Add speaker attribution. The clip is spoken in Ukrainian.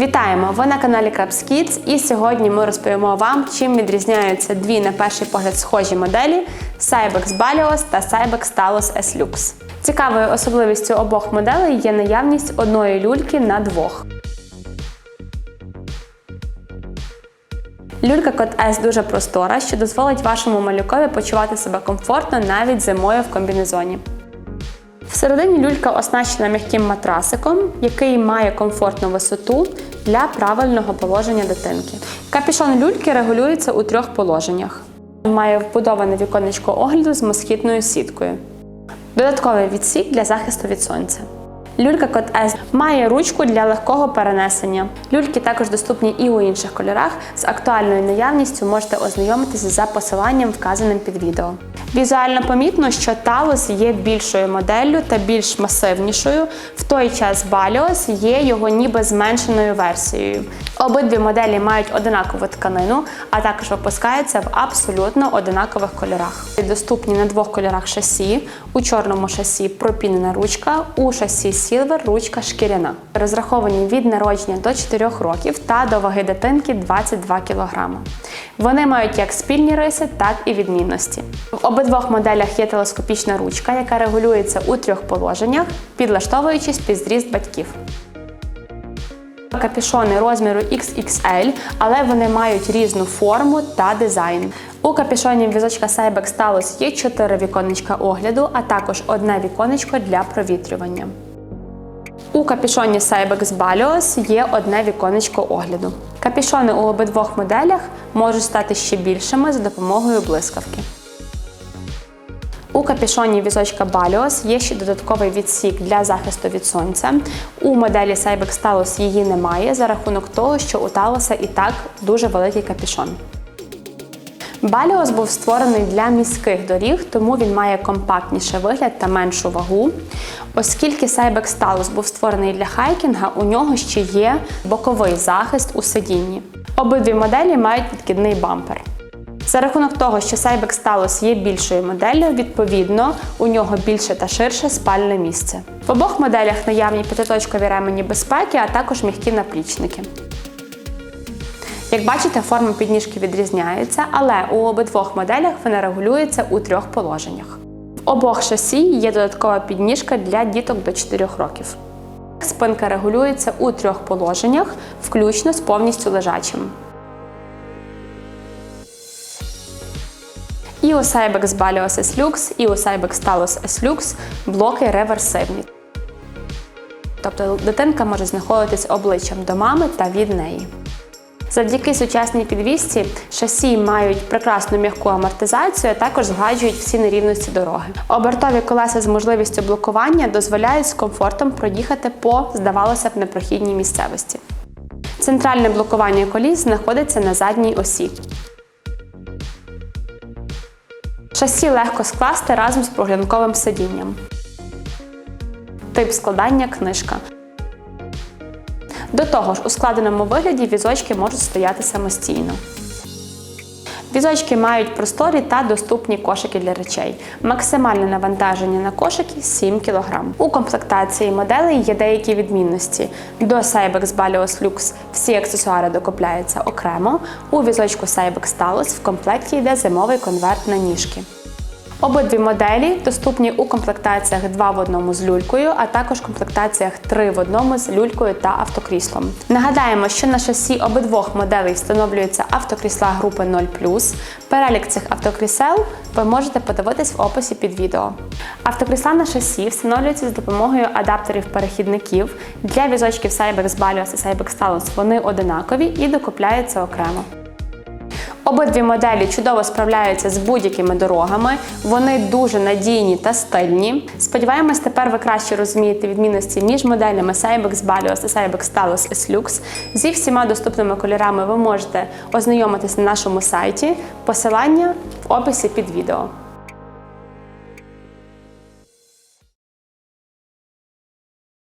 Speaker 1: Вітаємо! Ви на каналі Crabs Kids і сьогодні ми розповімо вам, чим відрізняються дві на перший погляд схожі моделі Cybex Balios та Cybex Talos S Lux. Цікавою особливістю обох моделей є наявність одної люльки на двох. Люлька Код S дуже простора, що дозволить вашому малюкові почувати себе комфортно навіть зимою в комбінезоні. Всередині люлька оснащена м'яким матрасиком, який має комфортну висоту для правильного положення дитинки. Капішон люльки регулюється у трьох положеннях. Має вбудоване віконечко огляду з москітною сіткою. Додатковий відсік для захисту від сонця. Люлька Код S має ручку для легкого перенесення. Люльки також доступні і у інших кольорах. З актуальною наявністю можете ознайомитися за посиланням, вказаним під відео. Візуально помітно, що Talos є більшою моделлю та більш масивнішою. В той час Balios є його ніби зменшеною версією. Обидві моделі мають одинакову тканину, а також випускаються в абсолютно одинакових кольорах. Доступні на двох кольорах шасі. У чорному шасі пропінена ручка, у шасі Silver ручка шкіряна. Розраховані від народження до 4 років та до ваги дитинки 22 кг. Вони мають як спільні риси, так і відмінності. В обидвох моделях є телескопічна ручка, яка регулюється у трьох положеннях, підлаштовуючись під зріст батьків. Капюшони розміру XXL, але вони мають різну форму та дизайн. У капюшоні візочка Cybex Talos є 4 віконечка огляду, а також одне віконечко для провітрювання. У капюшоні Cybex Balios є одне віконечко огляду. Капюшони у обидвох моделях можуть стати ще більшими за допомогою блискавки. У капюшоні візочка Balios є ще додатковий відсік для захисту від сонця. У моделі Cybex Talos її немає за рахунок того, що у Talos і так дуже великий капюшон. Баліос був створений для міських доріг, тому він має компактніший вигляд та меншу вагу. Оскільки Cybex Talos був створений для хайкінга, у нього ще є боковий захист у сидінні. Обидві моделі мають підкидний бампер. За рахунок того, що Cybex Talos є більшою моделлю, відповідно, у нього більше та ширше спальне місце. В обох моделях наявні п'ятиточкові ремені безпеки, а також м'які наплічники. Як бачите, форма підніжки відрізняється, але у обидвох моделях вона регулюється у трьох положеннях. В обох шасі є додаткова підніжка для діток до 4 років. Спинка регулюється у трьох положеннях, включно з повністю лежачим. І у Cybex Balios S Lux, і у Cybex Talos S Lux блоки реверсивні. Тобто дитинка може знаходитись обличчям до мами та від неї. Завдяки сучасній підвісці шасі мають прекрасну м'яку амортизацію, а також згладжують всі нерівності дороги. Обертові колеса з можливістю блокування дозволяють з комфортом проїхати по, здавалося б, непрохідній місцевості. Центральне блокування коліс знаходиться на задній осі. Шасі легко скласти разом з проглянковим сидінням. Тип складання книжка. До того ж, у складеному вигляді візочки можуть стояти самостійно. Візочки мають просторі та доступні кошики для речей. Максимальне навантаження на кошики 7 кг. У комплектації моделей є деякі відмінності. До Cybex Balios Lux всі аксесуари докупляються окремо. У візочку Cybex Talos в комплекті йде зимовий конверт на ніжки. Обидві моделі доступні у комплектаціях 2 в одному з люлькою, а також комплектаціях 3 в одному з люлькою та автокріслом. Нагадаємо, що на шасі обидвох моделей встановлюються автокрісла групи 0 Перелік цих автокрісел ви можете подивитись в описі під відео. Автокрісла на шасі встановлюються з допомогою адаптерів-перехідників. Для візочків Cybex Balios і Cybex Talos вони одинакові і докупляються окремо. Обидві моделі чудово справляються з будь-якими дорогами. Вони дуже надійні та стильні. Сподіваємось, тепер ви краще розумієте відмінності між моделями Cybex Balios та Cybex Talos S Lux. Зі всіма доступними кольорами ви можете ознайомитись на нашому сайті. Посилання в описі під відео.